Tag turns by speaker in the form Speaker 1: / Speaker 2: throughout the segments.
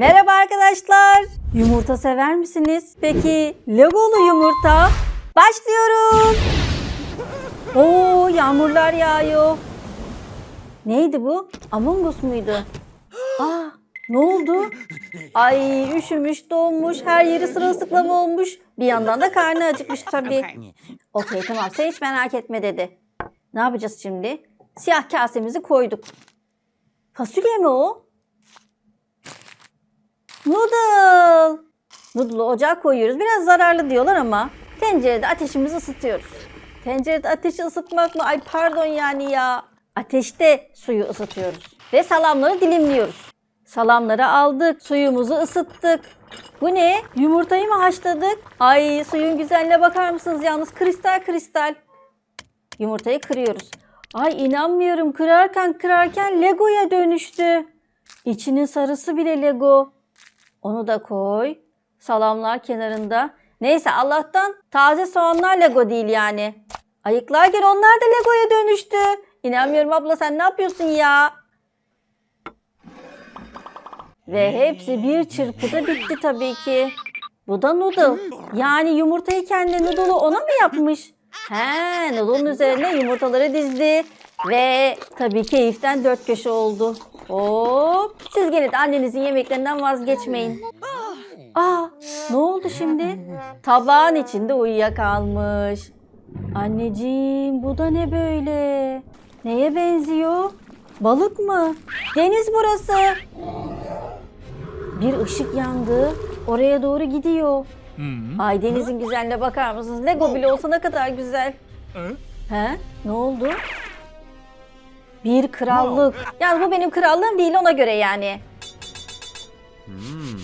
Speaker 1: Merhaba arkadaşlar. Yumurta sever misiniz? Peki Legolu yumurta? Başlıyorum. Oo yağmurlar yağıyor. Neydi bu? Among Us muydu? Aa ne oldu? Ay üşümüş, donmuş, her yeri sırılsıklam olmuş. Bir yandan da karnı acıkmış tabii. Okey tamam sen hiç merak etme dedi. Ne yapacağız şimdi? Siyah kasemizi koyduk. Fasulye mi o? Noodle. Noodle'ı ocağa koyuyoruz. Biraz zararlı diyorlar ama tencerede ateşimizi ısıtıyoruz. Tencerede ateşi ısıtmak mı? Ay pardon yani ya. Ateşte suyu ısıtıyoruz. Ve salamları dilimliyoruz. Salamları aldık. Suyumuzu ısıttık. Bu ne? Yumurtayı mı haşladık? Ay suyun güzelliğine bakar mısınız yalnız? Kristal kristal. Yumurtayı kırıyoruz. Ay inanmıyorum. Kırarken kırarken Lego'ya dönüştü. İçinin sarısı bile Lego. Onu da koy. Salamlar kenarında. Neyse Allah'tan taze soğanlar Lego değil yani. Ayıklarken onlar da Lego'ya dönüştü. İnanmıyorum abla sen ne yapıyorsun ya? Ve hepsi bir çırpıda bitti tabii ki. Bu da noodle. Yani yumurtayı kendi noodle'u ona mı yapmış? He, noodle'un üzerine yumurtaları dizdi. Ve tabii keyiften dört köşe oldu. Hop. Siz gene de annenizin yemeklerinden vazgeçmeyin. Aa, ne oldu şimdi? Tabağın içinde uyuyakalmış. Anneciğim bu da ne böyle? Neye benziyor? Balık mı? Deniz burası. Bir ışık yandı. Oraya doğru gidiyor. Ay denizin güzelliğine bakar mısınız? Lego bile olsa ne kadar güzel. He? Ne oldu? Bir krallık. Yani bu benim krallığım değil ona göre yani.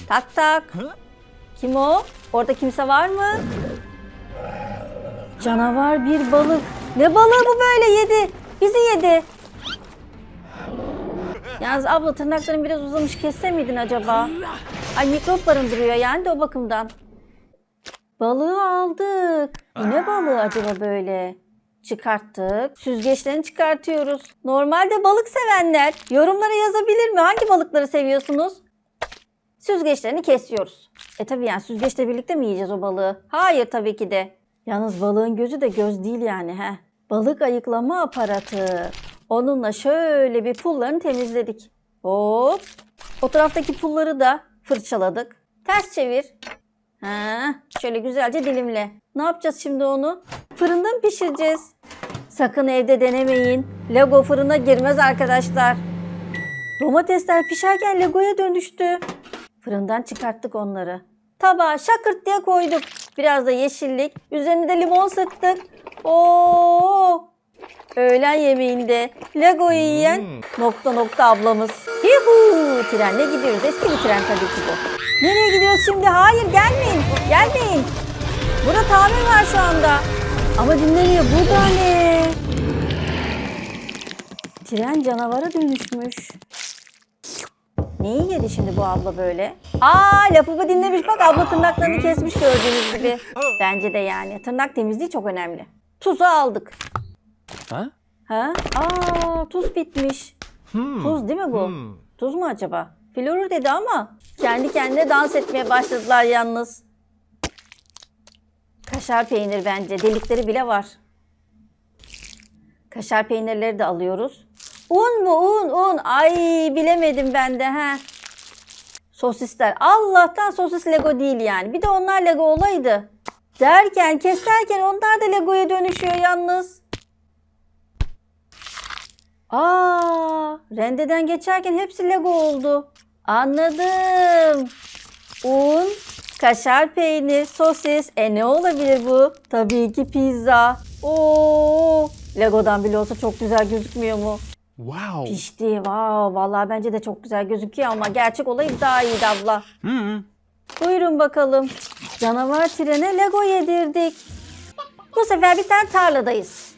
Speaker 1: Tak tak. Kim o? Orada kimse var mı? Canavar bir balık. Ne balığı bu böyle yedi? Bizi yedi. Yalnız abla tırnakların biraz uzamış kesse miydin acaba? Ay mikrop barındırıyor yani de o bakımdan. Balığı aldık. Ne balığı acaba böyle? Çıkarttık. Süzgeçlerini çıkartıyoruz. Normalde balık sevenler yorumlara yazabilir mi? Hangi balıkları seviyorsunuz? Süzgeçlerini kesiyoruz. E tabii yani süzgeçle birlikte mi yiyeceğiz o balığı? Hayır tabii ki de. Yalnız balığın gözü de göz değil yani he. Balık ayıklama aparatı. Onunla şöyle bir pullarını temizledik. Hop. O taraftaki pulları da fırçaladık. Ters çevir. Ha, şöyle güzelce dilimle. Ne yapacağız şimdi onu? Fırında mı pişireceğiz? Sakın evde denemeyin. Lego fırına girmez arkadaşlar. Domatesler pişerken Lego'ya dönüştü. Fırından çıkarttık onları. Tabağa şakırt diye koyduk. Biraz da yeşillik. Üzerine de limon sıktık. Oo! Öğlen yemeğinde Lego'yu yiyen nokta nokta ablamız. Yuhu! Trenle gidiyoruz. Eski bir tren tabii ki bu. Nereye gidiyoruz şimdi? Hayır gelmeyin. Gelmeyin. Burada tamir var şu anda. Ama dinlemiyor. Bu da ne? Tren canavara dönüşmüş. Neyi yedi şimdi bu abla böyle? Aa lafımı dinlemiş bak abla tırnaklarını kesmiş gördüğünüz gibi. Bence de yani tırnak temizliği çok önemli. Tuzu aldık.
Speaker 2: Ha?
Speaker 1: Ha? Aa tuz bitmiş. Tuz değil mi bu? Tuz mu acaba? Florür dedi ama kendi kendine dans etmeye başladılar yalnız. Kaşar peynir bence. Delikleri bile var. Kaşar peynirleri de alıyoruz. Un mu un un? Ay bilemedim ben de ha. Sosisler. Allah'tan sosis Lego değil yani. Bir de onlar Lego olaydı. Derken keserken onlar da Lego'ya dönüşüyor yalnız. Aa, rendeden geçerken hepsi Lego oldu. Anladım. Un, kaşar peynir, sosis. E ne olabilir bu? Tabii ki pizza. Oo, Lego'dan bile olsa çok güzel gözükmüyor mu?
Speaker 2: Wow.
Speaker 1: Pişti. Wow, vallahi bence de çok güzel gözüküyor ama gerçek olayı daha iyiydi abla.
Speaker 2: Hmm.
Speaker 1: Buyurun bakalım. Canavar trene Lego yedirdik. Bu sefer bir tane tarladayız.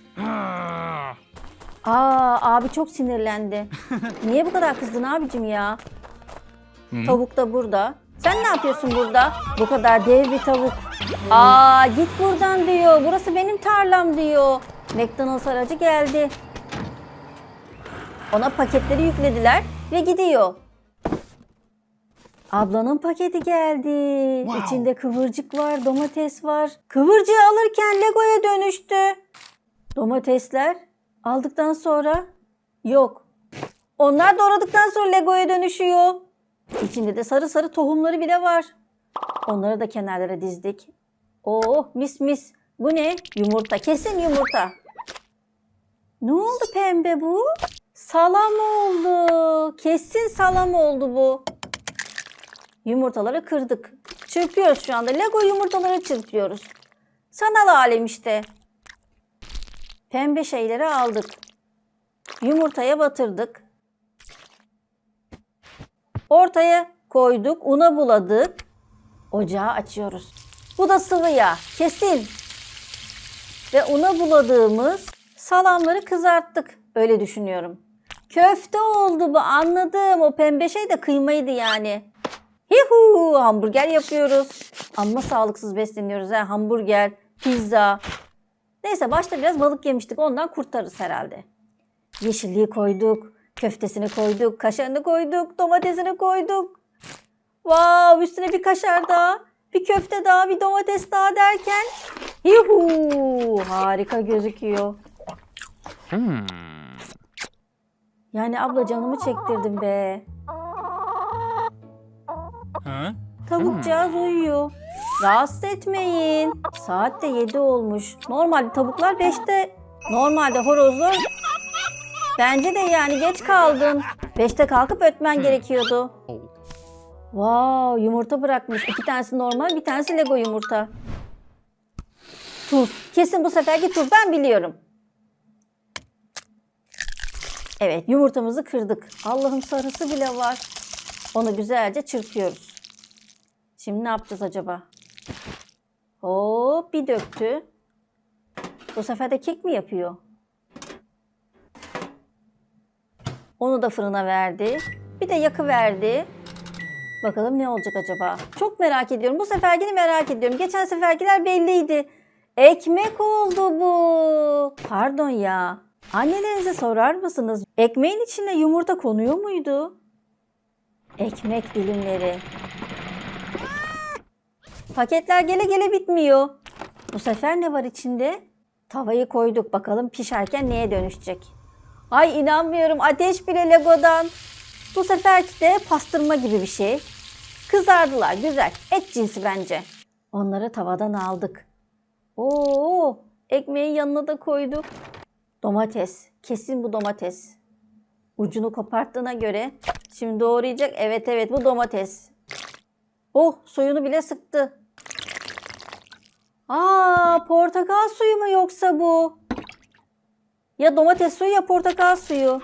Speaker 1: Aa abi çok sinirlendi. Niye bu kadar kızdın abicim ya? Tavuk da burada. Sen ne yapıyorsun burada? Bu kadar dev bir tavuk. Aa git buradan diyor. Burası benim tarlam diyor. McDonald's aracı geldi. Ona paketleri yüklediler ve gidiyor. Ablanın paketi geldi.
Speaker 2: Wow.
Speaker 1: İçinde kıvırcık var, domates var. Kıvırcığı alırken Lego'ya dönüştü. Domatesler aldıktan sonra yok. Onlar doğradıktan sonra Lego'ya dönüşüyor. İçinde de sarı sarı tohumları bile var. Onları da kenarlara dizdik. Oh mis mis. Bu ne? Yumurta. Kesin yumurta. Ne oldu pembe bu? Salam oldu. Kesin salam oldu bu. Yumurtaları kırdık. Çırpıyoruz şu anda. Lego yumurtaları çırpıyoruz. Sanal alem işte. Pembe şeyleri aldık. Yumurtaya batırdık. Ortaya koyduk. Una buladık. Ocağı açıyoruz. Bu da sıvı yağ. Kesin. Ve una buladığımız salamları kızarttık. Öyle düşünüyorum. Köfte oldu bu anladım. O pembe şey de kıymaydı yani. Yuhu hamburger yapıyoruz. Amma sağlıksız besleniyoruz ha. Hamburger, pizza. Neyse başta biraz balık yemiştik. Ondan kurtarırız herhalde. Yeşilliği koyduk. Köftesini koyduk. Kaşarını koyduk. Domatesini koyduk. Wow üstüne bir kaşar daha. Bir köfte daha. Bir domates daha derken. Yuhu harika gözüküyor.
Speaker 2: Hmm.
Speaker 1: Yani abla canımı çektirdim be.
Speaker 2: Huh?
Speaker 1: Tavukcağız uyuyor. Rahatsız etmeyin. Saat de 7 olmuş. Normalde tavuklar 5'te. Normalde horozlar. Bence de yani geç kaldın. 5'te kalkıp ötmen gerekiyordu.
Speaker 2: Oh.
Speaker 1: Wow yumurta bırakmış. İki tanesi normal bir tanesi Lego yumurta. Tuz. Kesin bu seferki tuz ben biliyorum. Evet yumurtamızı kırdık. Allah'ım sarısı bile var. Onu güzelce çırpıyoruz. Şimdi ne yapacağız acaba? Hop bir döktü. Bu sefer de kek mi yapıyor? Onu da fırına verdi. Bir de yakı verdi. Bakalım ne olacak acaba? Çok merak ediyorum. Bu seferkini merak ediyorum. Geçen seferkiler belliydi. Ekmek oldu bu. Pardon ya. Annelerinize sorar mısınız? Ekmeğin içine yumurta konuyor muydu? Ekmek dilimleri. Paketler gele gele bitmiyor. Bu sefer ne var içinde? Tavayı koyduk. Bakalım pişerken neye dönüşecek? Ay inanmıyorum. Ateş bile Lego'dan. Bu seferki de pastırma gibi bir şey. Kızardılar. Güzel. Et cinsi bence. Onları tavadan aldık. Oo, ekmeğin yanına da koyduk. Domates. Kesin bu domates. Ucunu koparttığına göre şimdi doğrayacak. Evet evet bu domates. Oh suyunu bile sıktı. Aa portakal suyu mu yoksa bu? Ya domates suyu ya portakal suyu.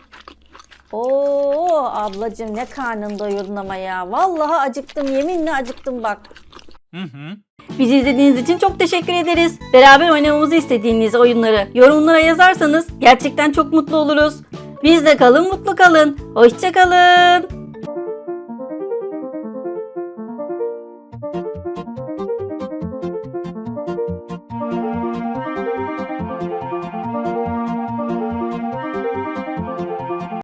Speaker 1: Oo ablacığım ne karnın doyurdun ama ya. Vallahi acıktım yeminle acıktım bak.
Speaker 2: Mm-hmm.
Speaker 1: Bizi izlediğiniz için çok teşekkür ederiz. Beraber oynamamızı istediğiniz oyunları yorumlara yazarsanız gerçekten çok mutlu oluruz. Bizde kalın mutlu kalın. Hoşçakalın.